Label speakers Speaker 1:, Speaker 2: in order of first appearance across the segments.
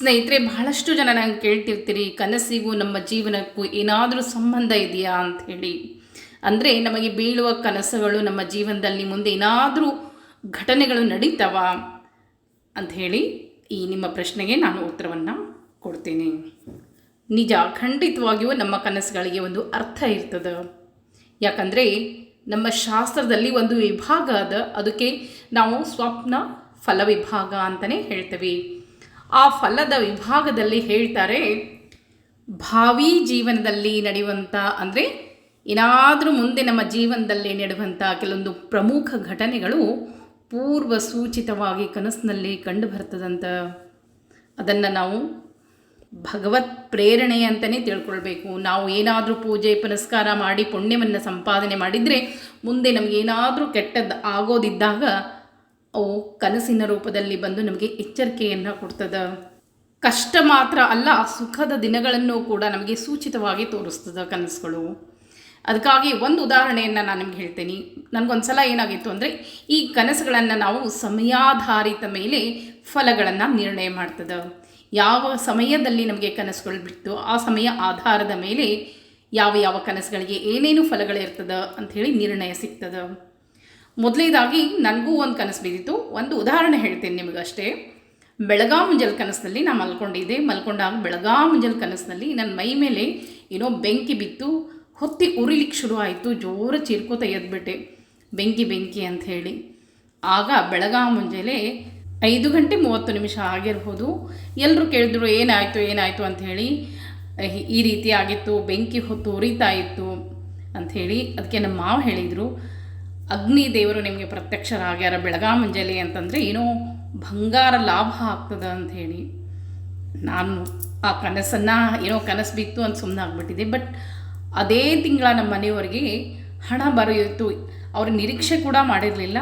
Speaker 1: ಸ್ನೇಹಿತರೆ, ಬಹಳಷ್ಟು ಜನ ನಂಗೆ ಕೇಳ್ತಿರ್ತೀರಿ, ಕನಸಿಗೂ ನಮ್ಮ ಜೀವನಕ್ಕೂ ಏನಾದರೂ ಸಂಬಂಧ ಇದೆಯಾ ಅಂತ ಹೇಳಿ ಅಂದರೆ ನಮಗೆ ಬೀಳುವ ಕನಸುಗಳು ನಮ್ಮ ಜೀವನದಲ್ಲಿ ಮುಂದೆ ಏನಾದರೂ ಘಟನೆಗಳು ನಡೀತಾವ ಅಂತ ಹೇಳಿ ಈ ನಿಮ್ಮ ಪ್ರಶ್ನೆಗೆ ನಾನು ಉತ್ತರವನ್ನು ಕೊಡ್ತೀನಿ. ನಿಜ, ಖಂಡಿತವಾಗಿಯೂ ನಮ್ಮ ಕನಸುಗಳಿಗೆ ಒಂದು ಅರ್ಥ ಇರ್ತದೆ. ಯಾಕಂದರೆ ನಮ್ಮ ಶಾಸ್ತ್ರದಲ್ಲಿ ಒಂದು ವಿಭಾಗ ಅದ, ಅದಕ್ಕೆ ನಾವು ಸ್ವಪ್ನ ಫಲ ವಿಭಾಗ ಅಂತಲೇ ಹೇಳ್ತೇವೆ. ಆ ಫಲದ ವಿಭಾಗದಲ್ಲಿ ಹೇಳ್ತಾರೆ, ಭಾವಿ ಜೀವನದಲ್ಲಿ ನಡೆಯುವಂಥ ಅಂದರೆ ಏನಾದರೂ ಮುಂದೆ ನಮ್ಮ ಜೀವನದಲ್ಲಿ ನಡೆಯುವಂಥ ಕೆಲವೊಂದು ಪ್ರಮುಖ ಘಟನೆಗಳು ಪೂರ್ವ ಸೂಚಿತವಾಗಿ ಕನಸಿನಲ್ಲಿ ಕಂಡು ಬರ್ತದಂತ. ಅದನ್ನು ನಾವು ಭಗವತ್ ಪ್ರೇರಣೆ ಅಂತಲೇ ತಿಳ್ಕೊಳ್ಬೇಕು. ನಾವು ಏನಾದರೂ ಪೂಜೆ, ಪುನಸ್ಕಾರ ಮಾಡಿ ಪುಣ್ಯವನ್ನು ಸಂಪಾದನೆ ಮಾಡಿದರೆ ಮುಂದೆ ನಮಗೇನಾದರೂ ಕೆಟ್ಟದ್ದು ಆಗೋದಿದ್ದಾಗ ಅವು ಕನಸಿನ ರೂಪದಲ್ಲಿ ಬಂದು ನಮಗೆ ಎಚ್ಚರಿಕೆಯನ್ನು ಕೊಡ್ತದೆ. ಕಷ್ಟ ಮಾತ್ರ ಅಲ್ಲ, ಸುಖದ ದಿನಗಳನ್ನು ಕೂಡ ನಮಗೆ ಸೂಚಿತವಾಗಿ ತೋರಿಸ್ತದೆ ಕನಸುಗಳು. ಅದಕ್ಕಾಗಿ ಒಂದು ಉದಾಹರಣೆಯನ್ನು ನಾನು ನಿಮ್ಗೆ ಹೇಳ್ತೇನೆ. ನನಗೊಂದು ಸಲ ಏನಾಗಿತ್ತು ಅಂದರೆ, ಈ ಕನಸುಗಳನ್ನು ನಾವು ಸಮಯಾಧಾರಿತ ಮೇಲೆ ಫಲಗಳನ್ನು ನಿರ್ಣಯ ಮಾಡ್ತದೆ. ಯಾವ ಸಮಯದಲ್ಲಿ ನಮಗೆ ಕನಸುಗಳು ಬಿಟ್ಟು ಆ ಸಮಯ ಆಧಾರದ ಮೇಲೆ ಯಾವ ಯಾವ ಕನಸುಗಳಿಗೆ ಏನೇನು ಫಲಗಳಿರ್ತದೆ ಅಂಥೇಳಿ ನಿರ್ಣಯ ಸಿಗ್ತದೆ. ಮೊದಲೇದಾಗಿ ನನಗೂ ಒಂದು ಕನಸು ಬಿದ್ದಿತ್ತು. ಒಂದು ಉದಾಹರಣೆ ಹೇಳ್ತೀನಿ ನಿಮಗಷ್ಟೇ. ಬೆಳಗಾ ಮುಂಜಲ್ ಕನಸಿನಲ್ಲಿ ನಾನು ಮಲ್ಕೊಂಡಿದ್ದೆ. ಮಲ್ಕೊಂಡಾಗ ಬೆಳಗಾ ಮುಂಜಲ್ ಕನಸಿನಲ್ಲಿ ನನ್ನ ಮೈ ಮೇಲೆ ಏನೋ ಬೆಂಕಿ ಬಿತ್ತು. ಹೊತ್ತಿ ಉರಿಲಿಕ್ಕೆ ಶುರು ಆಯಿತು. ಜೋರ ಚೀರ್ಕೋತ ಎದ್ಬಿಟ್ಟೆ. ಬೆಂಕಿ ಬೆಂಕಿ ಅಂತ ಹೇಳಿ. ಆಗ ಬೆಳಗಾ ಮುಂಜಾನೆ ಐದು ಗಂಟೆ ಮೂವತ್ತು ನಿಮಿಷ ಆಗಿರ್ಬೋದು. ಎಲ್ಲರೂ ಕೇಳಿದ್ರು, ಏನಾಯಿತು ಏನಾಯಿತು ಅಂಥೇಳಿ ಈ ರೀತಿ ಆಗಿತ್ತು. ಬೆಂಕಿ ಹೊತ್ತು ಉರಿತಾ ಇತ್ತು ಅಂಥೇಳಿ ಅದಕ್ಕೆ ನಮ್ಮ ಮಾವ ಹೇಳಿದರು. ಅಗ್ನಿ ದೇವರು ನಿಮಗೆ ಪ್ರತ್ಯಕ್ಷರಾಗ್ಯಾರ ಬೆಳಗಾ ಮುಂಜಾನೆ ಅಂತಂದರೆ ಏನೋ ಬಂಗಾರ ಲಾಭ ಆಗ್ತದ ಅಂತ ಹೇಳಿ ನಾನು ಆ ಕನಸನ್ನು ಏನೋ ಕನಸು ಬಿತ್ತು ಅಂತ ಸುಮ್ಮನೆ ಆಗಿಬಿಟ್ಟಿದೆ ಬಟ್ ಅದೇ ತಿಂಗಳ ನಮ್ಮ ಮನೆಯವರಿಗೆ ಹಣ ಬರೆಯಿತು. ಅವ್ರ ನಿರೀಕ್ಷೆ ಕೂಡ ಮಾಡಿರಲಿಲ್ಲ.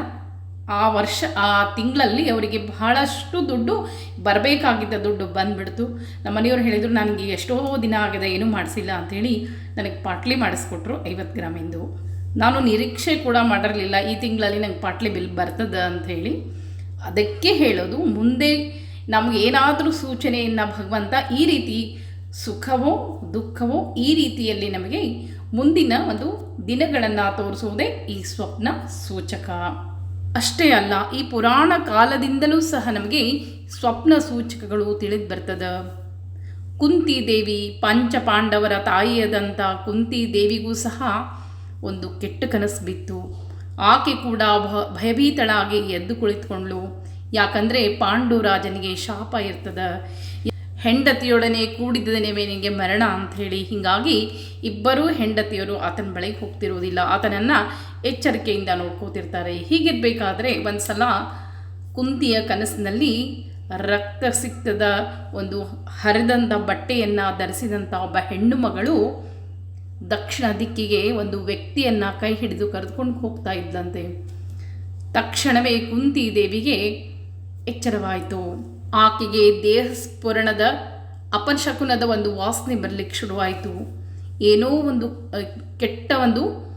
Speaker 1: ಆ ವರ್ಷ, ಆ ತಿಂಗಳಲ್ಲಿ ಅವರಿಗೆ ಬಹಳಷ್ಟು ದುಡ್ಡು, ಬರಬೇಕಾಗಿದ್ದ ದುಡ್ಡು ಬಂದುಬಿಡ್ತು. ನಮ್ಮ ಮನೆಯವ್ರು ಹೇಳಿದರು, ನನಗೆ ಎಷ್ಟೋ ದಿನ ಆಗಿದೆ ಏನೂ ಮಾಡಿಸಿಲ್ಲ ಅಂಥೇಳಿ ನನಗೆ ಪಾಟ್ಲಿ ಮಾಡಿಸ್ಕೊಟ್ರು ಐವತ್ತು ಗ್ರಾಮಿಂದು. ನಾನು ನಿರೀಕ್ಷೆ ಕೂಡ ಮಾಡಿರಲಿಲ್ಲ, ಈ ತಿಂಗಳಲ್ಲಿ ನಂಗೆ ಪಾಟ್ಲಿ ಬಿಲ್ ಬರ್ತದೆ ಹೇಳಿ. ಅದಕ್ಕೆ ಹೇಳೋದು, ಮುಂದೆ ನಮಗೇನಾದರೂ ಸೂಚನೆಯನ್ನು ಭಗವಂತ ಈ ರೀತಿ ಸುಖವೋ, ದುಃಖವೋ ಈ ರೀತಿಯಲ್ಲಿ ನಮಗೆ ಮುಂದಿನ ಒಂದು ದಿನಗಳನ್ನು ತೋರಿಸುವುದೇ ಈ ಸ್ವಪ್ನ ಸೂಚಕ. ಅಷ್ಟೇ ಅಲ್ಲ, ಈ ಪುರಾಣ ಕಾಲದಿಂದಲೂ ಸಹ ನಮಗೆ ಸ್ವಪ್ನ ಸೂಚಕಗಳು ತಿಳಿದು ಬರ್ತದೆ. ಕುಂತಿ ದೇವಿ ಪಂಚಪಾಂಡವರ ತಾಯಿಯಾದಂಥ ಕುಂತಿ ದೇವಿಗೂ ಸಹ ಒಂದು ಕೆಟ್ಟ ಕನಸು ಬಿತ್ತು. ಆಕೆ ಕೂಡ ಭಯಭೀತಳಾಗಿ ಎದ್ದು ಕುಳಿತುಕೊಂಡ್ಳು. ಯಾಕಂದರೆ ಪಾಂಡುರಾಜನಿಗೆ ಶಾಪ ಇರ್ತದ. ಹೆಂಡತಿಯೊಡನೆ ಕೂಡಿದ್ದನೇ ನಿನಗೆ ಮರಣ ಅಂತ ಹೇಳಿ. ಹೀಗಾಗಿ ಇಬ್ಬರೂ ಹೆಂಡತಿಯರು ಆತನ ಬಳಿಗೆ ಹೋಗ್ತಿರೋದಿಲ್ಲ ಆತನನ್ನು ಎಚ್ಚರಿಕೆಯಿಂದ ನೋಡ್ಕೋತಿರ್ತಾರೆ. ಹೀಗಿರಬೇಕಾದ್ರೆ ಒಂದು ಸಲ ಕುಂತಿಯ ಕನಸಿನಲ್ಲಿ ರಕ್ತ ಸಿಕ್ತದ ಒಂದು ಹರಿದಂಥ ಬಟ್ಟೆಯನ್ನು ಧರಿಸಿದಂಥ ಒಬ್ಬ ಹೆಣ್ಣು ಮಗಳು ದಕ್ಷಿಣ ದಿಕ್ಕಿಗೆ ಒಂದು ವ್ಯಕ್ತಿಯನ್ನು ಕೈ ಹಿಡಿದು ಕರೆದುಕೊಂಡು ಹೋಗ್ತಾ ಇದ್ದಂತೆ. ತಕ್ಷಣವೇ ಕುಂತಿ ದೇವಿಗೆ ಎಚ್ಚರವಾಯಿತು. ಆಕೆಗೆ ದೇಹ ಸ್ಫುರಣದ ಅಪಶಕುನದ ಒಂದು ವಾಸನೆ ಬರಲಿಕ್ಕೆ ಶುರುವಾಯಿತು. ಏನೋ ಒಂದು ಕೆಟ್ಟ ಒಂದು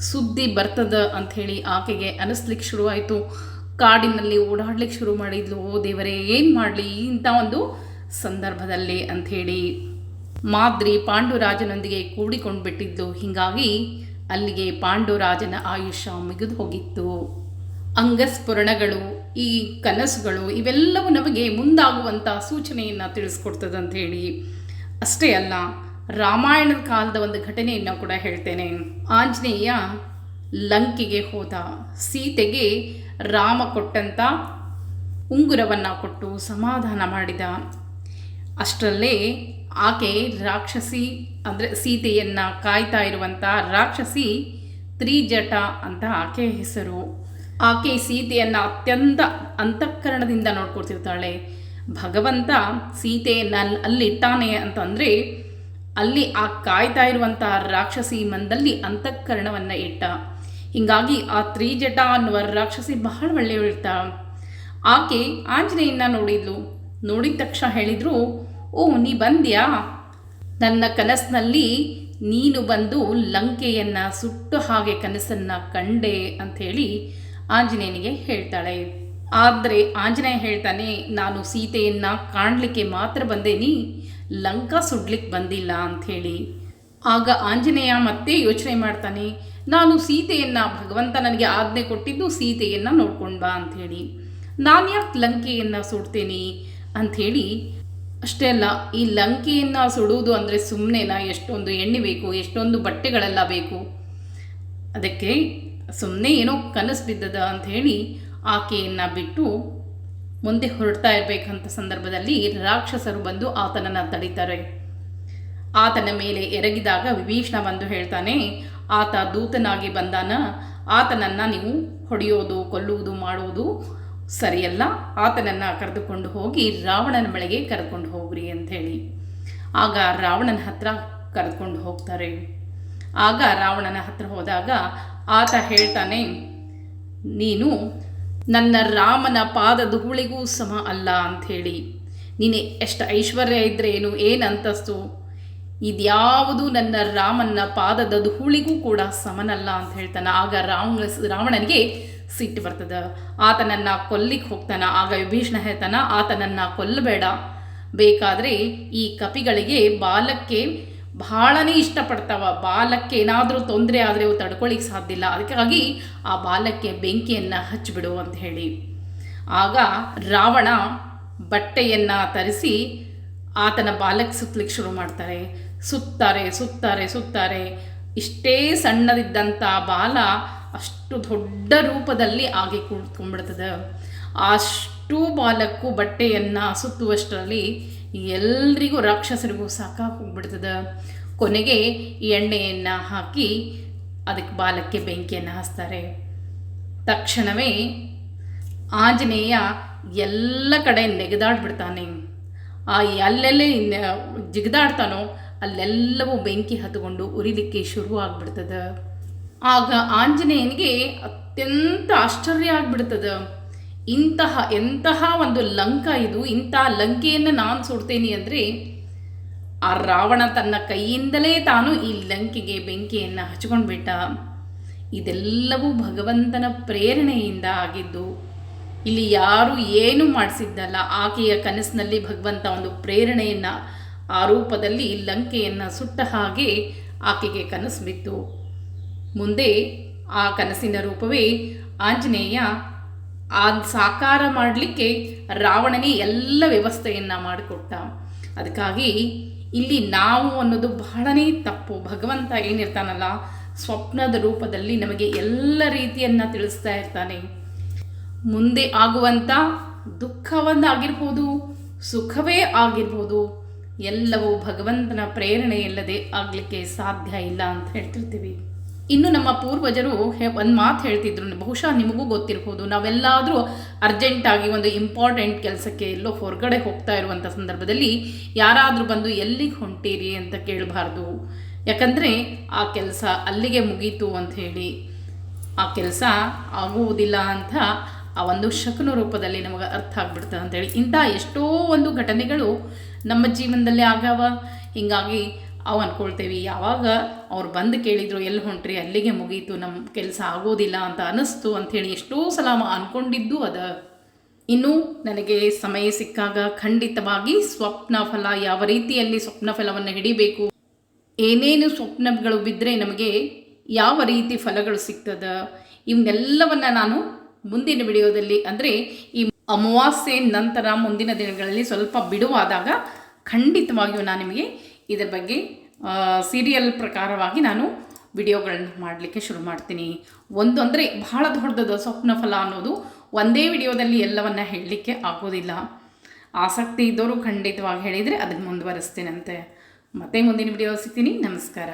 Speaker 1: ಸುದ್ದಿ ಬರ್ತದ ಅಂಥೇಳಿ ಆಕೆಗೆ ಅನಿಸ್ಲಿಕ್ಕೆ ಶುರುವಾಯಿತು. ಕಾಡಿನಲ್ಲಿ ಓಡಾಡ್ಲಿಕ್ಕೆ ಶುರು ಮಾಡಿದ್ಲು. ಓ ದೇವರೇ, ಏನು ಮಾಡಲಿ ಇಂಥ ಒಂದು ಸಂದರ್ಭದಲ್ಲಿ ಅಂಥೇಳಿ ಮಾದ್ರಿ ಪಾಂಡುರಾಜನೊಂದಿಗೆ ಕೂಡಿಕೊಂಡು ಬಿಟ್ಟಿದ್ದು ಹೀಗಾಗಿ ಅಲ್ಲಿಗೆ ಪಾಂಡುರಾಜನ ಆಯುಷ್ಯ ಮುಗಿದು ಹೋಗಿತ್ತು. ಅಂಗಸ್ಫುರಣಗಳು, ಈ ಕನಸುಗಳು ಇವೆಲ್ಲವೂ ನಮಗೆ ಮುಂದಾಗುವಂಥ ಸೂಚನೆಯನ್ನು ತಿಳಿಸ್ಕೊಡ್ತದೆ ಅಂತ ಹೇಳಿ ಅಷ್ಟೇ ಅಲ್ಲ, ರಾಮಾಯಣದ ಕಾಲದ ಒಂದು ಘಟನೆಯನ್ನು ಕೂಡ ಹೇಳ್ತೇನೆ. ಆಂಜನೇಯ ಲಂಕೆಗೆ ಹೋದ ಸೀತೆಗೆ ರಾಮ ಕೊಟ್ಟಂಥ ಉಂಗುರವನ್ನು ಕೊಟ್ಟು ಸಮಾಧಾನ ಮಾಡಿದ. ಅಷ್ಟರಲ್ಲೇ ಆಕೆ ರಾಕ್ಷಸಿ ಅಂದರೆ ಸೀತೆಯನ್ನು ಕಾಯ್ತಾ ಇರುವಂಥ ರಾಕ್ಷಸಿ ತ್ರಿಜಟ ಅಂತ ಆಕೆ ಹೆಸರು. ಆಕೆ ಸೀತೆಯನ್ನು ಅತ್ಯಂತ ಅಂತಃಕರಣದಿಂದ ನೋಡ್ಕೊಳ್ತಿರ್ತಾಳೆ. ಭಗವಂತ ಸೀತೆಯನ್ನು ಅಲ್ಲಿಟ್ಟಾನೆ ಅಂತಂದರೆ ಅಲ್ಲಿ ಆ ಕಾಯ್ತಾ ಇರುವಂಥ ರಾಕ್ಷಸಿ ಮಂದಲ್ಲಿ ಅಂತಃಕರಣವನ್ನು ಇಟ್ಟ. ಹೀಗಾಗಿ ಆ ತ್ರಿಜಟ ಅನ್ನುವ ರಾಕ್ಷಸಿ ಬಹಳ ಒಳ್ಳೆಯವಳಿರ್ತ ಆಕೆ ಆಂಜನೇಯನ್ನ ನೋಡಿದ್ಲು. ನೋಡಿದ ತಕ್ಷಣ ಹೇಳಿದರು ಓ, ನೀ ಬಂದ್ಯಾ? ನನ್ನ ಕನಸಿನಲ್ಲಿ ನೀನು ಬಂದು ಲಂಕೆಯನ್ನು ಸುಟ್ಟು ಹಾಗೆ ಕನಸನ್ನು ಕಂಡೆ ಅಂಥೇಳಿ ಆಂಜನೇಯನಿಗೆ ಹೇಳ್ತಾಳೆ. ಆದರೆ ಆಂಜನೇಯ ಹೇಳ್ತಾನೆ, ನಾನು ಸೀತೆಯನ್ನು ಕಾಣಲಿಕ್ಕೆ ಮಾತ್ರ ಬಂದೇನಿ, ಲಂಕಾ ಸುಡ್ಲಿಕ್ಕೆ ಬಂದಿಲ್ಲ ಅಂಥೇಳಿ. ಆಗ ಆಂಜನೇಯ ಮತ್ತೆ ಯೋಚನೆ ಮಾಡ್ತಾನೆ, ನಾನು ಸೀತೆಯನ್ನು ಭಗವಂತ ನನಗೆ ಆಜ್ಞೆ ಕೊಟ್ಟಿದ್ದು ಸೀತೆಯನ್ನು ನೋಡ್ಕೊಂಡು ಬಾ ಅಂಥೇಳಿ. ನಾನು ಯಾಕೆ ಲಂಕೆಯನ್ನು ಸುಡ್ತೇನೆ ಅಂಥೇಳಿ ಅಷ್ಟೇ ಅಲ್ಲ ಈ ಲಂಕೆಯನ್ನು ಸುಡುವುದು ಅಂದರೆ ಸುಮ್ಮನೆನಾ ಎಷ್ಟೊಂದು ಎಣ್ಣೆ ಬೇಕು, ಎಷ್ಟೊಂದು ಬಟ್ಟೆಗಳೆಲ್ಲ ಬೇಕು? ಅದಕ್ಕೆ ಸುಮ್ಮನೆ ಏನೋ ಕನಸು ಬಿದ್ದದ ಹೇಳಿ ಆಕೆಯನ್ನು ಬಿಟ್ಟು ಮುಂದೆ ಹೊರಡ್ತಾ ಇರಬೇಕಂತ ಸಂದರ್ಭದಲ್ಲಿ ರಾಕ್ಷಸರು ಬಂದು ಆತನನ್ನು ತಡೀತಾರೆ. ಆತನ ಮೇಲೆ ಎರಗಿದಾಗ ವಿಭೀಷಣ ಬಂದು ಹೇಳ್ತಾನೆ, ಆತ ದೂತನಾಗಿ ಬಂದಾನ? ಆತನನ್ನು ನೀವು ಹೊಡೆಯೋದು, ಕೊಲ್ಲುವುದು ಮಾಡುವುದು ಸರಿಯಲ್ಲ, ಆತನನ್ನು ಕರೆದುಕೊಂಡು ಹೋಗಿ ರಾವಣನ ಬಳಿಗೆ ಕರೆದುಕೊಂಡು ಹೋಗ್ರಿ ಅಂಥೇಳಿ. ಆಗ ರಾವಣನ ಹತ್ರ ಕರೆದುಕೊಂಡು ಹೋಗ್ತಾರೆ. ಆಗ ರಾವಣನ ಹತ್ರ ಹೋದಾಗ ಆತ ಹೇಳ್ತಾನೆ, ನೀನು ನನ್ನ ರಾಮನ ಪಾದ ಧೂಳಿಗೂ ಸಮ ಅಲ್ಲ ಅಂಥೇಳಿ. ನೀನು ಎಷ್ಟು ಐಶ್ವರ್ಯ ಇದ್ದರೆ ಏನು ಏನು ಅಂತಸ್ತು? ಇದ್ಯಾವುದು ನನ್ನ ರಾಮನ ಪಾದದ ಧೂಳಿಗೂ ಕೂಡ ಸಮನಲ್ಲ ಅಂತ ಹೇಳ್ತಾನೆ. ಆಗ ರಾವಣ, ರಾವಣನಿಗೆ ಸಿಟ್ಟು ಬರ್ತದೆ. ಆತನನ್ನು ಕೊಲ್ಲಿಕ್ಕೆ ಹೋಗ್ತಾನ. ಆಗ ವಿಭೀಷಣ ಹೇಳ್ತಾನ, ಆತನನ್ನು ಕೊಲ್ಲಬೇಡ. ಬೇಕಾದರೆ ಈ ಕಪಿಗಳಿಗೆ ಬಾಲಕ್ಕೆ ಬಹಳನೇ ಇಷ್ಟಪಡ್ತಾವ. ಬಾಲಕ್ಕೆ ಏನಾದರೂ ತೊಂದರೆ ಆದರೆ ಅವು ತಡ್ಕೊಳ್ಳಿಕ್ಕೆ ಸಾಧ್ಯ ಇಲ್ಲ ಅದಕ್ಕಾಗಿ ಆ ಬಾಲಕ್ಕೆ ಬೆಂಕಿಯನ್ನು ಹಚ್ಚಿಬಿಡು ಅಂತ ಹೇಳಿ. ಆಗ ರಾವಣ ಬಟ್ಟೆಯನ್ನು ತರಿಸಿ ಆತನ ಬಾಲಕ್ಕೆ ಸುತ್ತಲಿಕ್ಕೆ ಶುರು ಮಾಡ್ತಾರೆ. ಸುತ್ತಾರೆ ಸುತ್ತಾರೆ ಸುತ್ತಾರೆ. ಇಷ್ಟೇ ಸಣ್ಣದಿದ್ದಂಥ ಬಾಲ ಅಷ್ಟು ದೊಡ್ಡ ರೂಪದಲ್ಲಿ ಆಗಿ ಕುಳಿತ್ಕೊಂಡ್ಬಿಡ್ತದೆ ಅಷ್ಟು ಬಾಲಕ್ಕೂ ಬಟ್ಟೆಯನ್ನು ಸುತ್ತುವಷ್ಟರಲ್ಲಿ ಎಲ್ರಿಗೂ ರಾಕ್ಷಸರಿಗೂ ಸಾಕಾಗೋಗ್ಬಿಡ್ತದೆ ಕೊನೆಗೆ ಎಣ್ಣೆಯನ್ನು ಹಾಕಿ ಅದಕ್ಕೆ ಬಾಲಕ್ಕೆ ಬೆಂಕಿಯನ್ನು ಹಚ್ತಾರೆ ತಕ್ಷಣವೇ ಆಂಜನೇಯ ಎಲ್ಲ ಕಡೆ ನೆಗೆದಾಡ್ಬಿಡ್ತಾನೆ. ಆ ಅಲ್ಲೆಲ್ಲ ಜಿಗಿದಾಡ್ತಾನೋ ಅಲ್ಲೆಲ್ಲವೂ ಬೆಂಕಿ ಹತ್ಕೊಂಡು ಉರಿಲಿಕ್ಕೆ ಶುರು ಆಗ್ಬಿಡ್ತದೆ ಆಗ ಆಂಜನೇಯನಿಗೆ ಅತ್ಯಂತ ಆಶ್ಚರ್ಯ ಆಗ್ಬಿಡ್ತದೆ. ಇಂತಹ, ಎಂತಹ ಒಂದು ಲಂಕ ಇದು ಇಂತಹ ಲಂಕೆಯನ್ನು ನಾನು ಸುಡ್ತೇನೆ ಅಂದರೆ, ಆ ರಾವಣ ತನ್ನ ಕೈಯಿಂದಲೇ ತಾನು ಈ ಲಂಕೆಗೆ ಬೆಂಕಿಯನ್ನು ಹಚ್ಕೊಂಡ್ಬಿಟ್ಟ ಇದೆಲ್ಲವೂ ಭಗವಂತನ ಪ್ರೇರಣೆಯಿಂದ ಆಗಿದ್ದು, ಇಲ್ಲಿ ಯಾರು ಏನು ಮಾಡಿಸಿದ್ದಲ್ಲ, ಆಕೆಯ ಕನಸಿನಲ್ಲಿ ಭಗವಂತ ಒಂದು ಪ್ರೇರಣೆಯನ್ನು ಆ ರೂಪದಲ್ಲಿ ಲಂಕೆಯನ್ನು ಸುಟ್ಟ ಹಾಗೆ ಆಕೆಗೆ ಕನಸು ಬಿತ್ತು. ಮುಂದೆ ಆ ಕನಸಿನ ರೂಪವೇ ಆಂಜನೇಯ. ಆ ಸಾಕಾರ ಮಾಡಲಿಕ್ಕೆ ರಾವಣನೇ ಎಲ್ಲ ವ್ಯವಸ್ಥೆಯನ್ನು ಮಾಡಿಕೊಟ್ಟ. ಅದಕ್ಕಾಗಿ ಇಲ್ಲಿ ನಾವು ಅನ್ನೋದು ಬಹಳನೇ ತಪ್ಪು. ಭಗವಂತ ಏನಿರ್ತಾನಲ್ಲ, ಸ್ವಪ್ನದ ರೂಪದಲ್ಲಿ ನಮಗೆ ಎಲ್ಲ ರೀತಿಯನ್ನು ತಿಳಿಸ್ತಾ ಇರ್ತಾನೆ. ಮುಂದೆ ಆಗುವಂಥ ದುಃಖವನ್ನಾಗಿರ್ಬೋದು ಸುಖವೇ ಆಗಿರ್ಬೋದು, ಎಲ್ಲವೂ ಭಗವಂತನ ಪ್ರೇರಣೆ ಇಲ್ಲದೆ ಆಗಲಿಕ್ಕೆ ಸಾಧ್ಯ ಇಲ್ಲ ಅಂತ ಹೇಳ್ತಿರ್ತೀವಿ. ಇನ್ನು ನಮ್ಮ ಪೂರ್ವಜರು ಒಂದು ಮಾತು ಹೇಳ್ತಿದ್ರು, ಬಹುಶಃ ನಿಮಗೂ ಗೊತ್ತಿರ್ಬೋದು. ನಾವೆಲ್ಲಾದರೂ ಅರ್ಜೆಂಟಾಗಿ ಒಂದು ಇಂಪಾರ್ಟೆಂಟ್ ಕೆಲಸಕ್ಕೆ ಎಲ್ಲೋ ಹೊರಗಡೆ ಹೋಗ್ತಾ ಇರುವಂಥ ಸಂದರ್ಭದಲ್ಲಿ ಯಾರಾದರೂ ಬಂದು ಎಲ್ಲಿಗೆ ಹೊಂಟೀರಿ ಅಂತ ಕೇಳಬಾರ್ದು. ಯಾಕಂದರೆ ಆ ಕೆಲಸ ಅಲ್ಲಿಗೆ ಮುಗೀತು ಅಂತ ಹೇಳಿ ಆ ಕೆಲಸ ಆಗುವುದಿಲ್ಲ ಅಂತ ಆ ಒಂದು ಶಕನ ರೂಪದಲ್ಲಿ ನಮಗೆ ಅರ್ಥ ಆಗ್ಬಿಡ್ತದೆ ಅಂತೇಳಿ ಇಂಥ ಎಷ್ಟೋ ಒಂದು ಘಟನೆಗಳು ನಮ್ಮ ಜೀವನದಲ್ಲಿ ಆಗವ. ಹೀಗಾಗಿ ಅವು ಅಂದ್ಕೊಳ್ತೇವೆ ಯಾವಾಗ ಅವ್ರು ಬಂದು ಕೇಳಿದರು, ಎಲ್ಲಿ ಹೊಂಟ್ರಿ, ಅಲ್ಲಿಗೆ ಮುಗೀತು ನಮ್ಮ ಕೆಲಸ ಆಗೋದಿಲ್ಲ ಅಂತ ಅನ್ನಿಸ್ತು ಅಂಥೇಳಿ ಎಷ್ಟೋ ಸಲ ಅಂದ್ಕೊಂಡಿದ್ದು ಅದ. ಇನ್ನು ನನಗೆ ಸಮಯ ಸಿಕ್ಕಾಗ ಖಂಡಿತವಾಗಿ ಸ್ವಪ್ನ ಫಲ, ಯಾವ ರೀತಿಯಲ್ಲಿ ಸ್ವಪ್ನ ಫಲವನ್ನು ಹಿಡಿಬೇಕು, ಏನೇನು ಸ್ವಪ್ನಗಳು ಬಿದ್ದರೆ ನಮಗೆ ಯಾವ ರೀತಿ ಫಲಗಳು ಸಿಗ್ತದ ಇವನ್ನೆಲ್ಲವನ್ನು ನಾನು ಮುಂದಿನ ವಿಡಿಯೋದಲ್ಲಿ ಅಂದರೆ ಈ ಅಮಾವಾಸ್ಯೆ ನಂತರ ಮುಂದಿನ ದಿನಗಳಲ್ಲಿ ಸ್ವಲ್ಪ ಬಿಡುವಾದಾಗ ಖಂಡಿತವಾಗಿಯೂ ನಾನು ನಿಮಗೆ ಇದರ ಬಗ್ಗೆ ಸೀರಿಯಲ್ ಪ್ರಕಾರವಾಗಿ ನಾನು ವಿಡಿಯೋಗಳನ್ನ ಮಾಡಲಿಕ್ಕೆ ಶುರು ಮಾಡ್ತೀನಿ. ಒಂದು ಅಂದರೆ ಬಹಳ ದೊಡ್ಡದು ಸ್ವಪ್ನ ಫಲ ಅನ್ನೋದು ಒಂದೇ ವಿಡಿಯೋದಲ್ಲಿ ಎಲ್ಲವನ್ನು ಹೇಳಲಿಕ್ಕೆ ಆಗೋದಿಲ್ಲ. ಆಸಕ್ತಿ ಇದ್ದವರು ಖಂಡಿತವಾಗಿ ಹೇಳಿದರೆ ಅದನ್ನು ಮುಂದುವರಿಸ್ತೀನಂತೆ. ಮತ್ತೆ ಮುಂದಿನ ವಿಡಿಯೋ ಸಿಗ್ತೀನಿ. ನಮಸ್ಕಾರ.